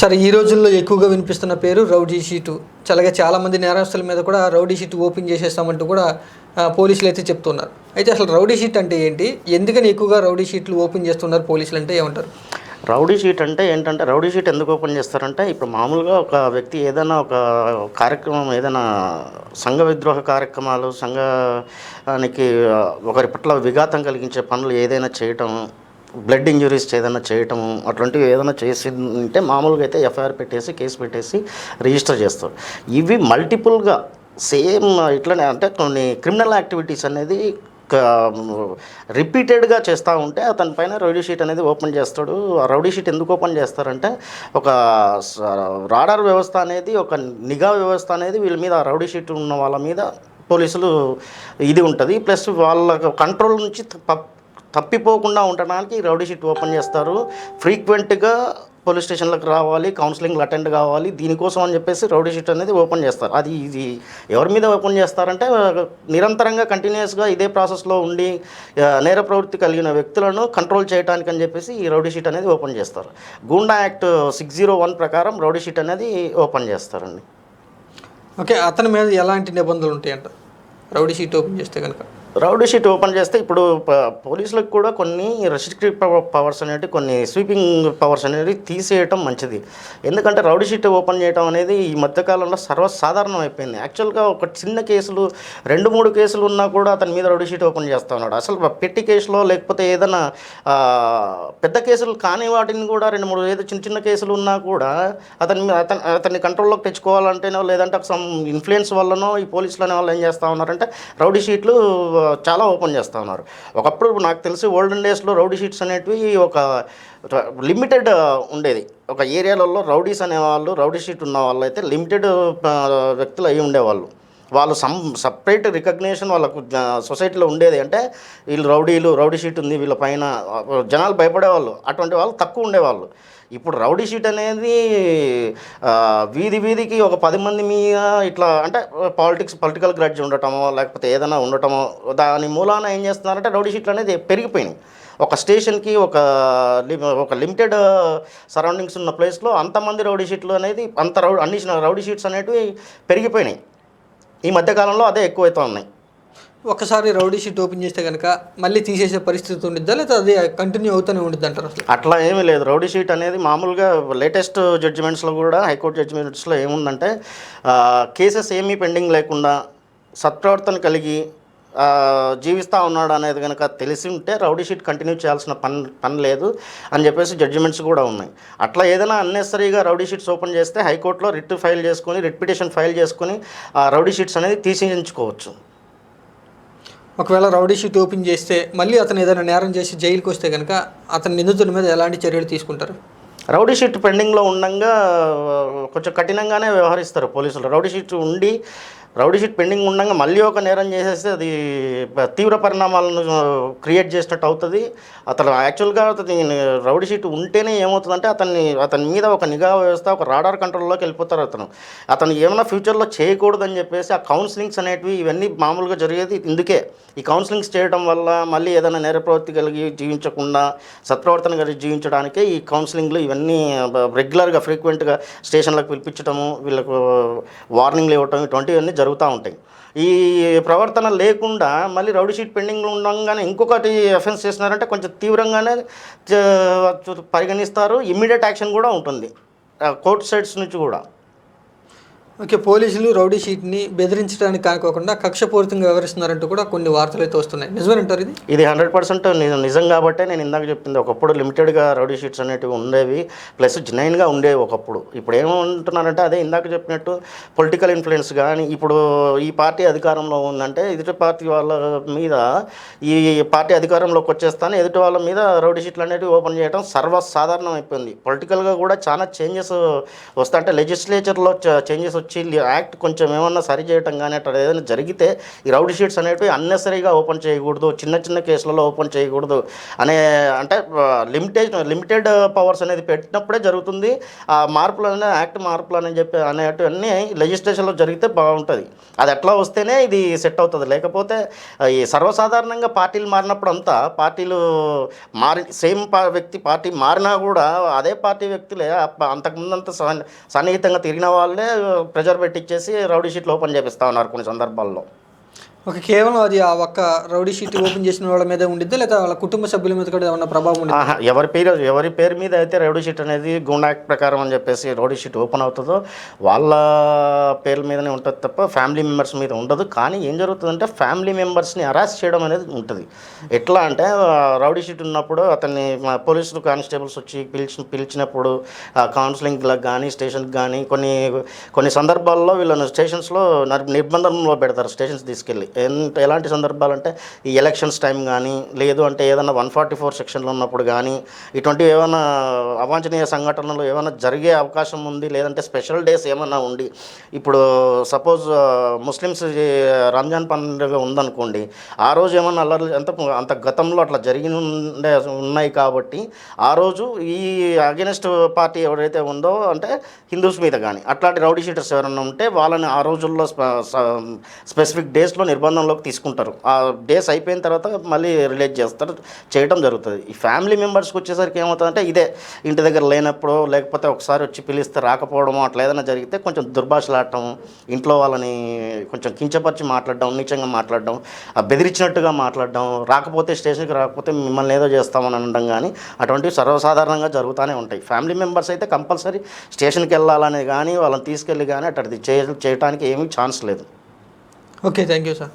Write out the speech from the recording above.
సరే ఈ రోజుల్లో ఎక్కువగా వినిపిస్తున్న పేరు రౌడీ షీటు. అలాగే చాలామంది నేరస్తుల మీద కూడా రౌడీ షీట్ ఓపెన్ చేసేస్తామంటూ కూడా పోలీసులు అయితే చెప్తున్నారు. అయితే అసలు రౌడీ షీట్ అంటే ఏంటి? ఎందుకని ఎక్కువగా రౌడీ షీట్లు ఓపెన్ చేస్తున్నారు పోలీసులు అంటే ఏమంటారు? రౌడీ షీట్ అంటే ఏంటంటే రౌడీ షీట్ ఎందుకు ఓపెన్ చేస్తారంటే ఇప్పుడు మామూలుగా ఒక వ్యక్తి ఏదైనా ఒక కార్యక్రమం ఏదైనా సంఘ విద్రోహ కార్యక్రమాలు సంఘానికి ఒకరి పట్ల విఘాతం కలిగించే పనులు ఏదైనా చేయటం బ్లడ్ ఇంజురీస్ ఏదైనా చేయటం అటువంటివి ఏదైనా చేసి ఉంటే మామూలుగా అయితే ఎఫ్ఐఆర్ పెట్టేసి కేసు పెట్టేసి రిజిస్టర్ చేస్తారు. ఇవి మల్టిపుల్గా సేమ్ ఇట్లనే అంటే కొన్ని క్రిమినల్ యాక్టివిటీస్ అనేది రిపీటెడ్గా చేస్తూ ఉంటే అతని పైన రౌడీ షీట్ అనేది ఓపెన్ చేస్తాడు. ఆ రౌడీ షీట్ ఎందుకు ఓపెన్ చేస్తారంటే ఒక రాడార్ వ్యవస్థ అనేది ఒక నిఘా వ్యవస్థ అనేది వీళ్ళ మీద ఆ రౌడీ షీట్ ఉన్న వాళ్ళ మీద పోలీసులు ఇది ఉంటుంది. ప్లస్ వాళ్ళ కంట్రోల్ నుంచి తప్పిపోకుండా ఉండడానికి రౌడీ షీట్ ఓపెన్ చేస్తారు. ఫ్రీక్వెంట్గా పోలీస్ స్టేషన్లకు రావాలి కౌన్సిలింగ్లు అటెండ్ కావాలి దీనికోసం అని చెప్పేసి రౌడీ షీట్ అనేది ఓపెన్ చేస్తారు. అది ఇది ఎవరి మీద ఓపెన్ చేస్తారంటే నిరంతరంగా కంటిన్యూస్గా ఇదే ప్రాసెస్లో ఉండి నేర ప్రవృత్తి కలిగిన వ్యక్తులను కంట్రోల్ చేయడానికి అని చెప్పేసి ఈ రౌడీ షీట్ అనేది ఓపెన్ చేస్తారు. Goonda act six zero one ప్రకారం రౌడీ షీట్ అనేది ఓపెన్ చేస్తారండి. ఓకే అతని మీద ఎలాంటి నిబంధనలు ఉంటాయంట? రౌడీ షీట్ ఓపెన్ చేస్తే కనుక రౌడీ షీట్ ఓపెన్ చేస్తే ఇప్పుడు పోలీసులకు కూడా కొన్ని రెస్ట్రిక్టివ్ పవర్స్ అనేవి కొన్ని స్వీపింగ్ పవర్స్ అనేవి తీసేయటం మంచిది. ఎందుకంటే రౌడీ షీట్ ఓపెన్ చేయడం అనేది ఈ మధ్యకాలంలో సర్వసాధారణం అయిపోయింది. యాక్చువల్గా ఒక చిన్న కేసులు రెండు మూడు కేసులు ఉన్నా కూడా అతని మీద రౌడీ షీట్ ఓపెన్ చేస్తూ ఉన్నాడు. అసలు పెట్టి కేసులో లేకపోతే ఏదైనా పెద్ద కేసులు కాని వాటిని కూడా రెండు మూడు ఏదో చిన్న చిన్న కేసులు ఉన్నా కూడా అతని మీద అతని అతన్ని కంట్రోల్లోకి తెచ్చుకోవాలంటేనో లేదంటే సమ్ ఇన్ఫ్లుయెన్స్ వల్లనో ఈ పోలీసులు అనే వాళ్ళు ఏం చేస్తూ ఉన్నారంటే రౌడీ షీట్లు చాలా ఓపెన్ చేస్తూ ఉన్నారు. ఒకప్పుడు నాకు తెలిసి ఓల్డెన్ డేస్లో రౌడీ షీట్స్ అనేటివి ఒక లిమిటెడ్ ఉండేది. ఒక ఏరియాలలో రౌడీస్ అనేవాళ్ళు రౌడీ షీట్ ఉన్న వాళ్ళు అయితే లిమిటెడ్ వ్యక్తులు అయి ఉండేవాళ్ళు. వాళ్ళు సమ్ సపరేట్ రికగ్నేషన్ వాళ్ళకు సొసైటీలో ఉండేది అంటే వీళ్ళు రౌడీలు రౌడీ షీట్ ఉంది వీళ్ళ పైన జనాలు భయపడేవాళ్ళు. అటువంటి వాళ్ళు తక్కువ ఉండేవాళ్ళు. ఇప్పుడు రౌడీ షీట్ అనేది వీధి వీధికి ఒక పది మంది మీద ఇట్లా అంటే పాలిటిక్స్ పొలిటికల్ గ్రడ్జ్ ఉండటమో లేకపోతే ఏదైనా ఉండటమో దాని మూలాన ఏం చేస్తున్నారంటే రౌడీ షీట్లు అనేది పెరిగిపోయినాయి. ఒక స్టేషన్కి ఒక లి- ఒక లిమిటెడ్ సరౌండింగ్స్ ఉన్న ప్లేస్లో అంతమంది రౌడీ షీట్లు అనేది అంత రౌ అన్ని రౌడీ షీట్స్ అనేటివి పెరిగిపోయినాయి. ఈ మధ్యకాలంలో అదే ఎక్కువైతే ఉన్నాయి. ఒకసారి రౌడీ షీట్ ఓపెన్ చేస్తే కనుక మళ్ళీ తీసేసే పరిస్థితి ఉండిద్దా లేదా అది కంటిన్యూ అవుతూనే ఉండిద్ది అంటారు అసలు? అట్లా ఏమీ లేదు. రౌడీ షీట్ అనేది మామూలుగా లేటెస్ట్ జడ్జిమెంట్స్లో కూడా హైకోర్టు జడ్జిమెంట్స్లో ఏముందంటే కేసెస్ ఏమీ పెండింగ్ లేకుండా సత్ప్రవర్తన కలిగి జీవిస్తూ ఉన్నాడు అనేది కనుక తెలిసి ఉంటే రౌడీ షీట్ కంటిన్యూ చేయాల్సిన పని పని లేదు అని చెప్పేసి జడ్జిమెంట్స్ కూడా ఉన్నాయి. అట్లా ఏదైనా అన్నెసరీగా రౌడీ షీట్స్ ఓపెన్ చేస్తే హైకోర్టులో రిట్ ఫైల్ చేసుకొని రిట్ పిటిషన్ ఫైల్ చేసుకొని ఆ రౌడీ షీట్స్ అనేది తీసేయించుకోవచ్చు. ఒకవేళ రౌడీ షీట్ ఓపెన్ చేస్తే మళ్ళీ అతను ఏదైనా నేరం చేసి జైలుకి వస్తే కనుక అతని నిందితుల మీద ఎలాంటి చర్యలు తీసుకుంటారు? రౌడీ షీట్ పెండింగ్లో ఉండంగా కొంచెం కఠినంగానే వ్యవహరిస్తారు పోలీసులు. రౌడీ షీట్ ఉండి రౌడీ షీట్ పెండింగ్ ఉండగా మళ్ళీ ఒక నేరం చేసేస్తే అది తీవ్ర పరిణామాలను క్రియేట్ చేసినట్టు అవుతుంది. అతను యాక్చువల్గా అతని రౌడీ షీట్ ఉంటేనే ఏమవుతుందంటే అతన్ని అతని మీద ఒక నిఘా వ్యవస్థ ఒక రాడార్ కంట్రోల్లోకి వెళ్ళిపోతారు అతను. అతను ఏమైనా ఫ్యూచర్లో చేయకూడదని చెప్పేసి ఆ కౌన్సిలింగ్స్ అనేటివి ఇవన్నీ మామూలుగా జరిగేది ఇందుకే. ఈ కౌన్సిలింగ్స్ చేయడం వల్ల మళ్ళీ ఏదైనా నేర ప్రవృత్తి కలిగి జీవించకుండా సత్ప్రవర్తన కలిగి జీవించడానికే ఈ కౌన్సిలింగ్లు ఇవన్నీ రెగ్యులర్గా ఫ్రీక్వెంట్గా స్టేషన్లకు పిలిపించడము వీళ్ళకు వార్నింగ్లు ఇవ్వటం ఇటువంటివన్నీ జరుగుతూ ఉంటాయి. ఈ ప్రవర్తన లేకుండా మళ్ళీ రౌడీ షీట్ పెండింగ్లో ఉండగానే ఇంకొకటి అఫెన్స్ చేసినారంటే కొంచెం తీవ్రంగానే పరిగణిస్తారు. ఇమ్మీడియట్ యాక్షన్ కూడా ఉంటుంది. కోర్ట్ సైడ్స్ నుంచి కూడా. ఓకే పోలీసులు రౌడీ షీట్ని బెదిరించడానికి కాకోకుండా కక్షపూరితంగా వ్యవహరిస్తున్నారంటూ కూడా కొన్ని వార్తలు అయితే వస్తున్నాయి. నిజమేనంటారు ఇది? ఇది హండ్రెడ్ పర్సెంట్ నిజం కాబట్టే నేను ఇందాక చెప్పింది. ఒకప్పుడు లిమిటెడ్గా రౌడీ షీట్స్ అనేటివి ఉండేవి ప్లస్ జెన్యున్గా ఉండేవి ఒకప్పుడు. ఇప్పుడు ఏమంటున్నారంటే అదే ఇందాక చెప్పినట్టు పొలిటికల్ ఇన్ఫ్లుయెన్స్ కానీ ఇప్పుడు ఈ పార్టీ అధికారంలో ఉందంటే ఎదుటి పార్టీ వాళ్ళ మీద ఈ పార్టీ అధికారంలోకి వచ్చేస్తాను ఎదుటి వాళ్ళ మీద రౌడీ షీట్లు అనేటివి ఓపెన్ చేయడం సర్వసాధారణం అయిపోయింది పొలిటికల్గా కూడా చాలా చేంజెస్ వస్తాయి. అంటే లెజిస్లేచర్లో చేంజెస్ వచ్చి యాక్ట్ కొంచెం ఏమన్నా సరి చేయటం కానీ అట్లా ఏదైనా జరిగితే ఈ రౌడీ షీట్స్ అనేటివి అన్నెసరీగా ఓపెన్ చేయకూడదు చిన్న చిన్న కేసులలో ఓపెన్ చేయకూడదు అనే అంటే లిమిటెడ్ లిమిటెడ్ పవర్స్ అనేది పెట్టినప్పుడే జరుగుతుంది. ఆ మార్పులు అనే యాక్ట్ మార్పులు అని చెప్పి అనేటివన్నీ లెజిస్లేషన్లో జరిగితే బాగుంటుంది. అది ఎట్లా వస్తేనే ఇది సెట్ అవుతుంది. లేకపోతే ఈ సర్వసాధారణంగా పార్టీలు మారినప్పుడు అంతా పార్టీలు మారి సేమ్ పా వ్యక్తి పార్టీ మారినా కూడా అదే పార్టీ వ్యక్తులే అంతకుముందంత సన్నిహితంగా తిరిగిన వాళ్ళే ప్రెజర్ పెట్టించేసి రౌడీ షీట్లు ఓపెన్ చేపిస్తూ ఉన్నారు కొన్ని సందర్భాల్లో. ఒక కేవలం అది ఆ ఒక్క రౌడీ షీట్ ఓపెన్ చేసిన వాళ్ళ మీద ఉండిద్దా లేదా వాళ్ళ కుటుంబ సభ్యుల మీద కూడా ఏమన్నా ప్రభావం ఉండిద్దా? ఎవరి పేరు ఎవరి పేరు మీద అయితే రౌడీ షీట్ అనేది గుండా యాక్ట్ ప్రకారం అని చెప్పేసి రౌడీ షీట్ ఓపెన్ అవుతుందో వాళ్ళ పేర్ల మీదనే ఉంటుంది తప్ప ఫ్యామిలీ మెంబర్స్ మీద ఉండదు. కానీ ఏం జరుగుతుందంటే ఫ్యామిలీ మెంబర్స్ని అరెస్ట్ చేయడం అనేది ఉంటుంది. ఎట్లా అంటే రౌడీ షీట్ ఉన్నప్పుడు అతన్ని మా పోలీసులు కానిస్టేబుల్స్ వచ్చి పిలిచి పిలిచినప్పుడు కౌన్సిలింగ్లకు కానీ స్టేషన్కి కానీ కొన్ని కొన్ని సందర్భాల్లో వీళ్ళని స్టేషన్స్లో నిర్బంధంలో పెడతారు స్టేషన్స్ తీసుకెళ్ళి. ఎలాంటి సందర్భాలు అంటే ఈ ఎలక్షన్స్ టైం కానీ లేదు అంటే ఏదైనా వన్ ఫార్టీ ఫోర్ సెక్షన్లో ఉన్నప్పుడు కానీ ఇటువంటి ఏమైనా అవాంఛనీయ సంఘటనలు ఏమైనా జరిగే అవకాశం ఉంది? లేదంటే స్పెషల్ డేస్ ఏమైనా ఉండి ఇప్పుడు సపోజ్ ముస్లిమ్స్ రంజాన్ పండుగ ఉందనుకోండి ఆ రోజు ఏమైనా అల్లర్లు అంత అంత గతంలో అట్లా జరిగి ఉండే ఉన్నాయి కాబట్టి ఆ రోజు ఈ అగెనిస్ట్ పార్టీ ఎవరైతే ఉందో అంటే హిందూస్ మీద కానీ అట్లాంటి రౌడీ షీటర్స్ ఎవరైనా ఉంటే వాళ్ళని ఆ రోజుల్లో స్పెసిఫిక్ డేస్లో నిర్బంధంలోకి తీసుకుంటారు. ఆ డేస్ అయిపోయిన తర్వాత మళ్ళీ రిలీజ్ చేస్తారు. చేయడం జరుగుతుంది. ఈ ఫ్యామిలీ మెంబర్స్కి వచ్చేసరికి ఏమవుతుందంటే ఇదే ఇంటి దగ్గర లేనప్పుడు లేకపోతే ఒకసారి వచ్చి పిలిస్తే రాకపోవడము అట్లా ఏదైనా జరిగితే కొంచెం దుర్భాషలాడటం ఇంట్లో వాళ్ళని కొంచెం కించపరిచి మాట్లాడడం నీచంగా మాట్లాడడం బెదిరించినట్టుగా మాట్లాడడం రాకపోతే స్టేషన్కి రాకపోతే మిమ్మల్ని ఏదో చేస్తామని అనడం కానీ అటువంటివి సర్వసాధారణంగా జరుగుతూనే ఉంటాయి. ఫ్యామిలీ మెంబర్స్ అయితే కంపల్సరీ స్టేషన్కి వెళ్ళాలని కానీ వాళ్ళని తీసుకెళ్ళి కానీ అటు చేయ చేయడానికి ఏమీ ఛాన్స్ లేదు. Okay thank you sir